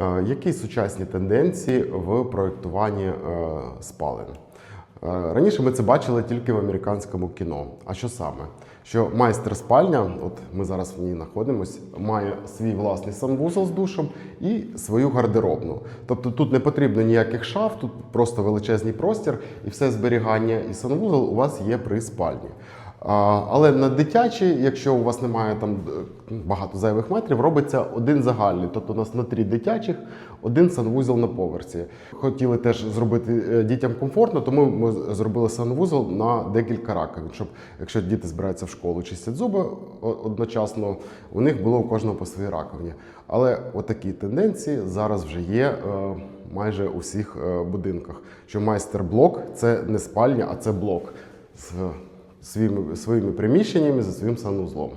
Е, Які сучасні тенденції в проєктуванні е. Е, Раніше ми це бачили тільки в американському кіно. А що саме? Що майстер спальня, от ми зараз в ній знаходимося, має свій власний санвузол з душем і свою гардеробну. Тобто тут не потрібно ніяких шаф, тут просто величезний простір, і все зберігання і санвузол у вас є при спальні. Але на дитячі, якщо у вас немає там е, багато зайвих метрів, робиться один загальний. Тобто у нас на три дитячих, один санвузол на поверсі. Хотіли теж зробити е, дітям комфортно, тому ми зробили санвузол на декілька раковин, щоб якщо діти збираються в школу, чистять зуби одночасно, у них було у кожного по своїй раковині. Але отакі тенденції зараз вже є. е, Майже у всіх будинках, що майстер-блок це не спальня, а це блок з своїми, своїми приміщеннями за своїм санузлом.